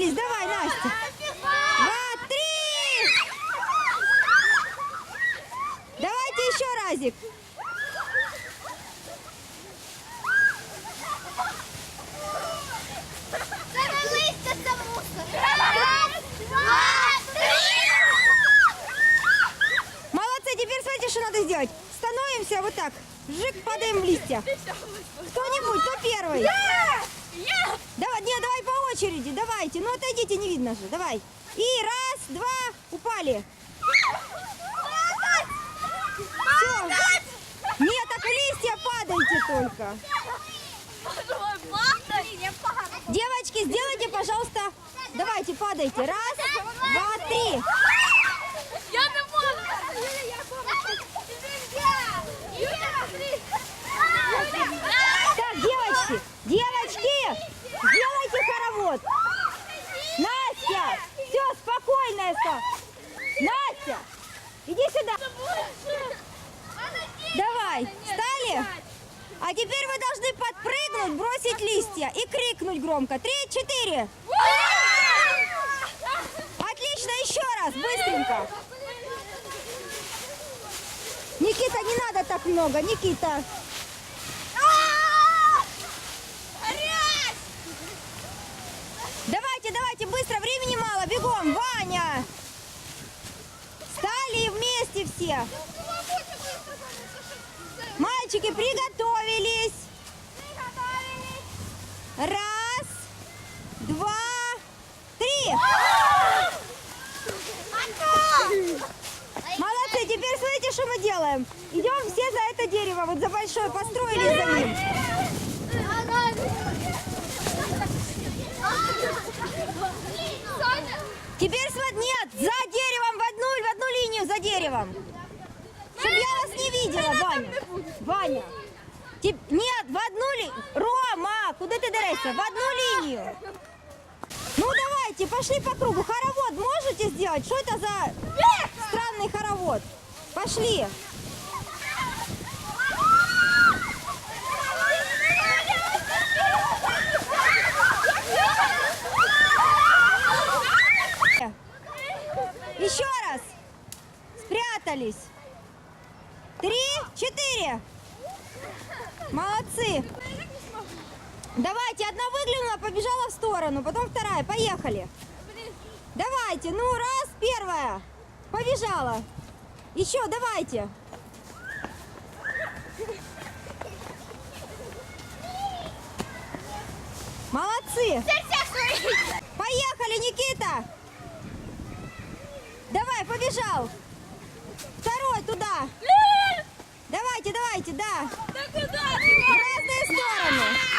построились. Давай, Настя. Два, три. Давайте еще разик. Завелися за мусор. Раз, два, три. Молодцы, теперь смотрите, что надо сделать. Становимся вот так. Жик, падаем в листья. Кто-нибудь, кто первый? Я! Давай, не, давай по очереди, давайте. Ну отойдите, не видно же. Давай. И раз, два, упали. Все. Нет, так в листья падайте только. Девочки, сделайте, пожалуйста. Давайте, падайте. Раз, два, три. Я не можу! Так, девочки, девочки, хоровод. Настя, все, спокойная ста. Настя, иди сюда. Давай, встали? А теперь вы должны подпрыгнуть, бросить листья и крикнуть громко. Три, четыре. Отлично, еще раз, быстренько. Никита, не надо так много, Никита. Давайте, давайте, быстро, времени мало, бегом, Ваня. Встали вместе все. Мальчики, приготовились. Раз, два, три. Молодцы, теперь смотрите, что мы делаем. Идем все за это дерево, вот за большое, построились за ним. Теперь смотри, нет, за деревом в одну, в одну деревом. Чтобы я вас не видела, Ваня. Ваня. Тип- нет, в одну линию. Рома, куда ты дерешься? В одну линию. Ну давайте, пошли по кругу. Хоровод можете сделать? Что это за странный хоровод? Пошли. Еще раз. Спрятались. Три, четыре. Молодцы. Давайте, одна выглянула, побежала в сторону, потом вторая. Поехали. Давайте, ну раз, первая. Побежала. Еще, давайте. Молодцы. Поехали, Никита. Давай, побежал. Туда. Давайте, давайте, да. В разные стороны.